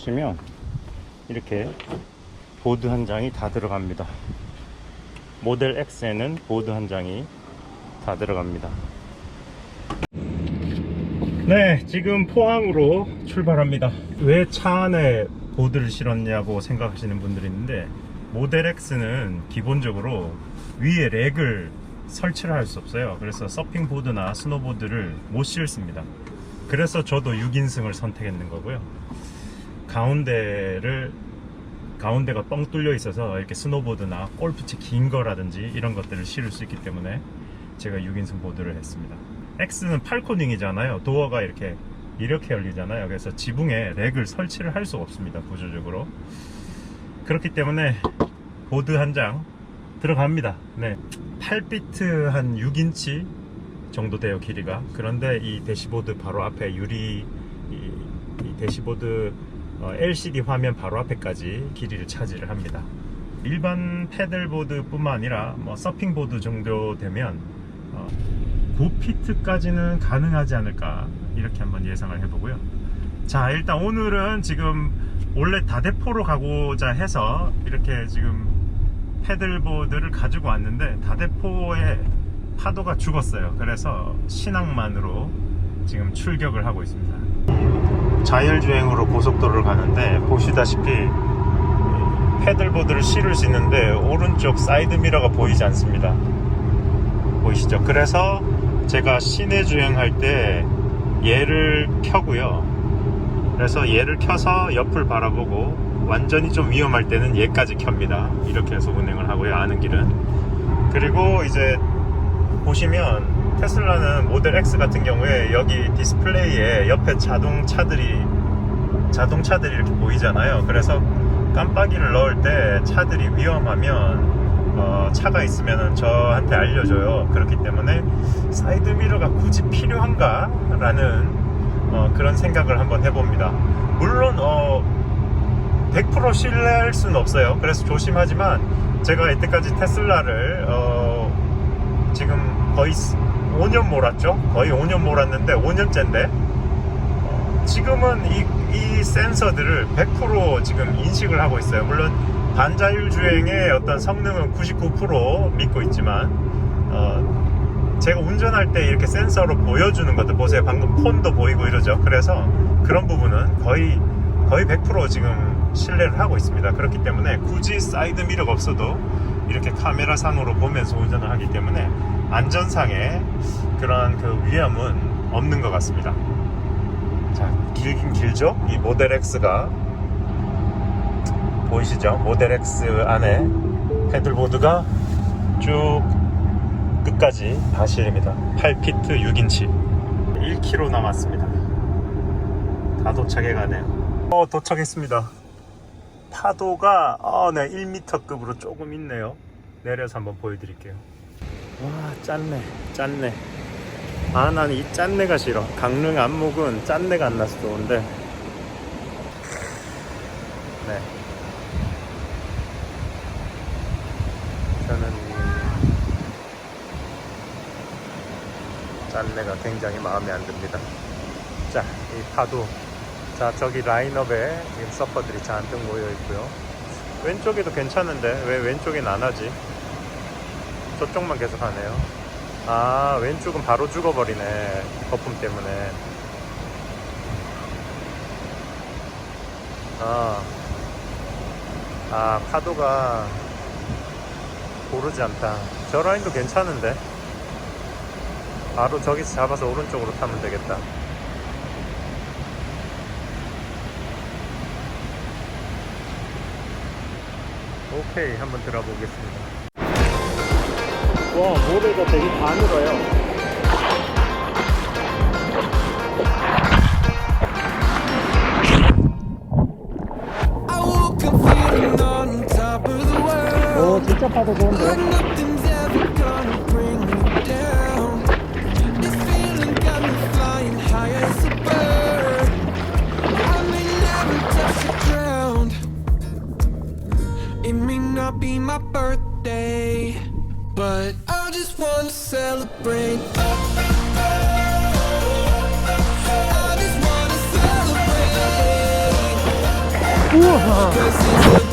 보시면 이렇게 보드 한 장이 다 들어갑니다. 모델 X에는 보드 한 장이 다 들어갑니다. 네, 지금 포항으로 출발합니다. 왜 차 안에 보드를 실었냐고 생각하시는 분들이 있는데 모델 X는 기본적으로 위에 렉을 설치를 할 수 없어요. 그래서 서핑 보드나 스노보드를 못 실습니다. 그래서 저도 6인승을 선택했는 거고요. 가운데를 가운데가 뻥 뚫려 있어서 이렇게 스노보드나 골프채 긴 거라든지 이런 것들을 실을 수 있기 때문에 제가 6인승 보드를 했습니다. X는 8코닝이잖아요. 도어가 이렇게 이렇게 열리잖아요. 그래서 지붕에 렉을 설치를 할 수가 없습니다. 구조적으로. 그렇기 때문에 보드 한 장 들어갑니다. 네. 8비트 한 6인치 정도 돼요, 길이가. 그런데 이 대시보드 바로 앞에 유리 이, 이 대시보드 어, LCD 화면 바로 앞에까지 길이를 차지를 합니다. 일반 패들보드 뿐만 아니라 뭐 서핑보드 정도 되면 어, 9피트까지는 가능하지 않을까 이렇게 한번 예상을 해보고요. 자 일단 오늘은 지금 원래 다대포로 가고자 해서 이렇게 지금 패들보드를 가지고 왔는데 다대포에 파도가 죽었어요. 그래서 신항만으로 지금 출격을 하고 있습니다. 자율주행으로 고속도로를 가는데 보시다시피 패들보드를 실을 수 있는데 오른쪽 사이드 미러가 보이지 않습니다. 보이시죠? 그래서 제가 시내 주행할 때 얘를 켜고요. 그래서 얘를 켜서 옆을 바라보고 완전히 좀 위험할 때는 얘까지 켭니다. 이렇게 해서 운행을 하고요. 아는 길은. 그리고 이제 보시면 테슬라는 모델 X 같은 경우에 여기 디스플레이에 옆에 자동차들이 자동차들이 이렇게 보이잖아요. 그래서 깜빡이를 넣을 때 차들이 위험하면 어, 차가 있으면 저한테 알려줘요. 그렇기 때문에 사이드 미러가 굳이 필요한가? 라는 어, 그런 생각을 한번 해봅니다. 물론 어, 100% 신뢰할 수는 없어요. 그래서 조심하지만 제가 이때까지 테슬라를 어, 지금 거의 5년 몰았죠. 거의 5년 몰았는데 5년째인데 지금은 이, 이 센서들을 100% 지금 인식을 하고 있어요. 물론 반자율 주행의 어떤 성능은 99% 믿고 있지만 어, 제가 운전할 때 이렇게 센서로 보여주는 것들 보세요. 방금 폰도 보이고 이러죠. 그래서 그런 부분은 거의 거의 100% 지금 신뢰를 하고 있습니다. 그렇기 때문에 굳이 사이드 미러가 없어도 이렇게 카메라 상으로 보면서 운전을 하기 때문에 안전상의 그런 그 위험은 없는 것 같습니다. 자, 길긴 길죠? 이 모델 X가 보이시죠? 모델 X 안에 패들보드가 쭉 끝까지 다 실립니다. 8피트 6인치 1km 남았습니다. 다 도착해 가네요. 어, 도착했습니다. 파도가 어, 네, 1m급으로 조금 있네요. 내려서 한번 보여드릴게요. 와, 짠내, 짠내. 아, 난이 짠내가 싫어. 강릉 안목은 짠내가 안 나서 좋은데. 네. 저는 이 짠내가 굉장히 마음에 안 듭니다. 자, 이 파도. 자, 저기 라인업에 서퍼들이 잔뜩 모여 있고요. 왼쪽에도 괜찮은데 왜 왼쪽엔 안 하지? 저쪽만 계속 하네요. 아, 왼쪽은 바로 죽어버리네. 거품 때문에. 아, 아, 파도가 고르지 않다. 저 라인도 괜찮은데. 바로 저기서 잡아서 오른쪽으로 타면 되겠다. 오케이, 한번 들어보겠습니다. 와, 모래가 되게 가늘어요. 오, 진짜 파도 좋은데? celebrate. I just wanna celebrate.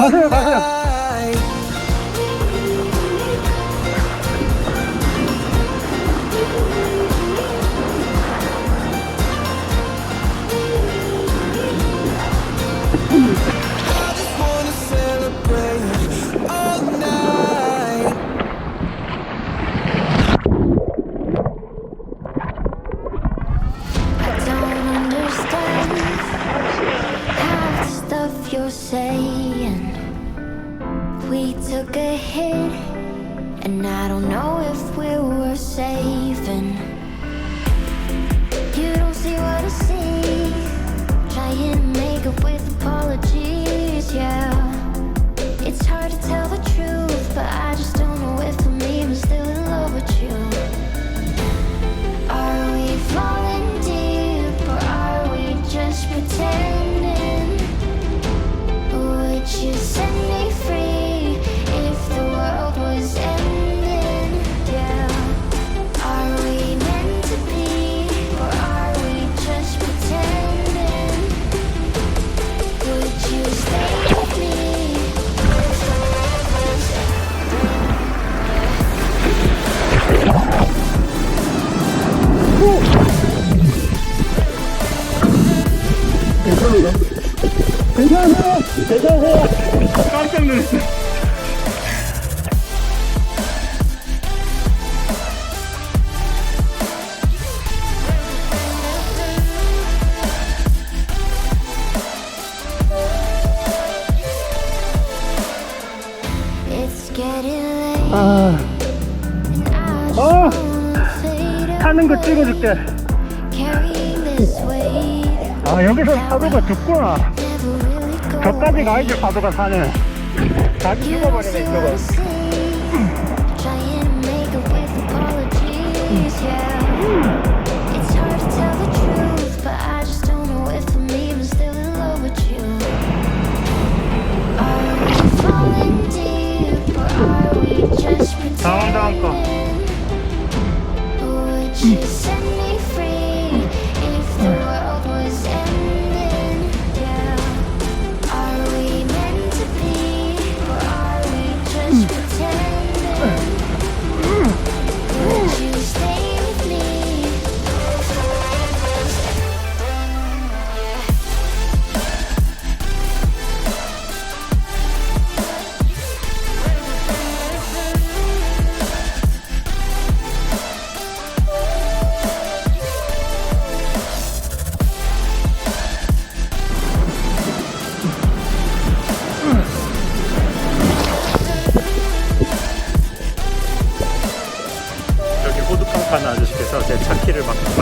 好事好事 yeah 하는 거 찍어줄게. 아 여기서 파도가 죽구나. 저까지 가야지 파도가 사는 다 찍어버리네 저거.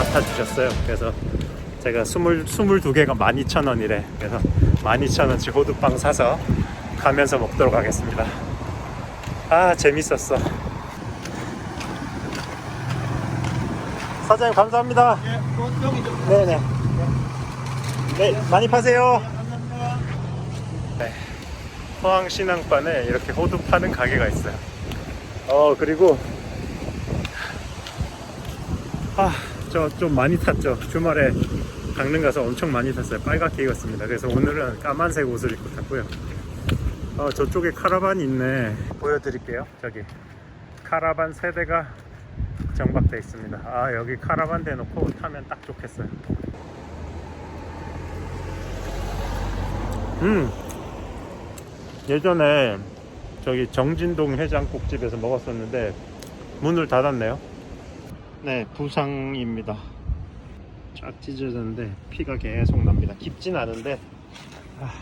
맡아 주셨어요. 그래서 제가 20, 22개가 12,000원이래. 그래서 12,000원치 호두빵 사서 가면서 먹도록 하겠습니다. 아, 재밌었어. 사장님, 감사합니다. 네네. 네, 많이 파세요. 네. 포항 신앙반에 이렇게 호두 파는 가게가 있어요. 어, 그리고 아, 저 좀 많이 탔죠. 주말에 강릉 가서 엄청 많이 탔어요. 빨갛게 익었습니다. 그래서 오늘은 까만색 옷을 입고 탔고요. 어, 저쪽에 카라반이 있네. 보여드릴게요. 저기 카라반 세대가 정박돼 있습니다. 아, 여기 카라반 대놓고 타면 딱 좋겠어요. 음, 예전에 저기 정진동 해장국집에서 먹었었는데 문을 닫았네요. 네, 부상입니다. 쫙 찢어졌는데 피가 계속 납니다. 깊진 않은데 아,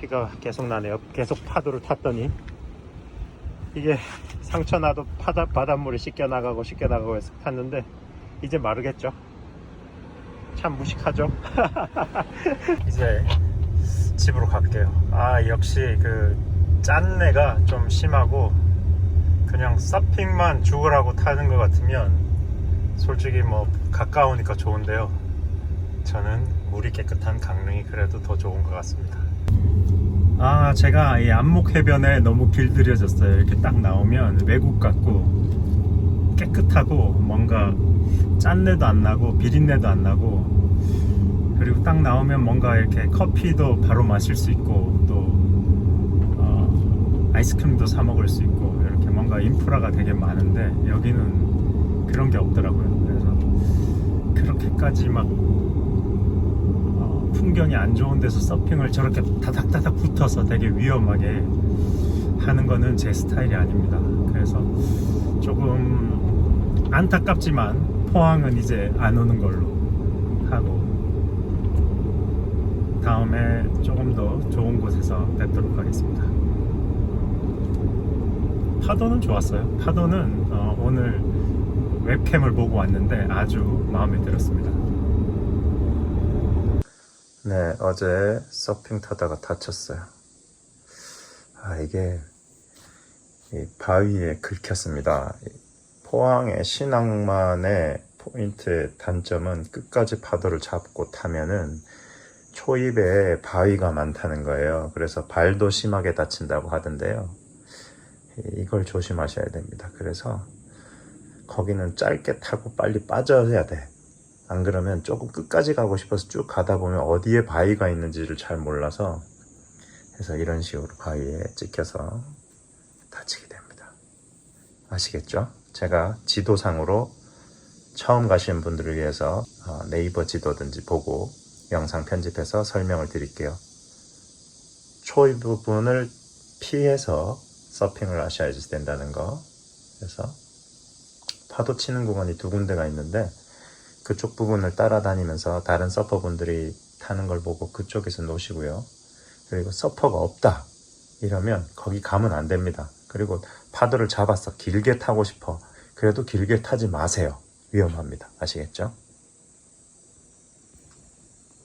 피가 계속 나네요. 계속 파도를 탔더니 이게 상처 나도 바다, 바닷물이 씻겨 나가고 씻겨 나가고 해서 탔는데 이제 마르겠죠. 참 무식하죠. 이제 집으로 갈게요. 아 역시 그 짠내가 좀 심하고 그냥 서핑만 죽으라고 타는 것 같으면 솔직히 뭐 가까우니까 좋은데요. 저는 물이 깨끗한 강릉이 그래도 더 좋은 것 같습니다. 아 제가 이 안목 해변에 너무 길들여졌어요. 이렇게 딱 나오면 외국 같고 깨끗하고 뭔가 짠내도 안 나고 비린내도 안 나고 그리고 딱 나오면 뭔가 이렇게 커피도 바로 마실 수 있고 또 어, 아이스크림도 사 먹을 수 있고 뭔가 인프라가 되게 많은데 여기는 그런 게 없더라고요. 그래서 그렇게까지 막 어, 풍경이 안 좋은 데서 서핑을 저렇게 다닥다닥 붙어서 되게 위험하게 하는 거는 제 스타일이 아닙니다. 그래서 조금 안타깝지만 포항은 이제 안 오는 걸로 하고 다음에 조금 더 좋은 곳에서 뵙도록 하겠습니다. 파도는 좋았어요. 파도는 어, 오늘 웹캠을 보고 왔는데 아주 마음에 들었습니다. 네, 어제 서핑 타다가 다쳤어요. 아, 이게 이 바위에 긁혔습니다. 이 포항의 신앙만의 포인트의 단점은 끝까지 파도를 잡고 타면은 초입에 바위가 많다는 거예요. 그래서 발도 심하게 다친다고 하던데요. 이걸 조심하셔야 됩니다. 그래서 거기는 짧게 타고 빨리 빠져야 돼. 안 그러면 조금 끝까지 가고 싶어서 쭉 가다 보면 어디에 바위가 있는지를 잘 몰라서 그래서 이런 식으로 바위에 찍혀서 다치게 됩니다. 아시겠죠? 제가 지도상으로 처음 가시는 분들을 위해서 어, 네이버 지도든지 보고 영상 편집해서 설명을 드릴게요. 초입 부분을 피해서 서핑을 하셔야지 된다는 거. 그래서 파도 치는 구간이 두 군데가 있는데 그쪽 부분을 따라다니면서 다른 서퍼분들이 타는 걸 보고 그쪽에서 놓으시고요. 그리고 서퍼가 없다. 이러면 거기 가면 안 됩니다. 그리고 파도를 잡았어. 길게 타고 싶어. 그래도 길게 타지 마세요. 위험합니다. 아시겠죠?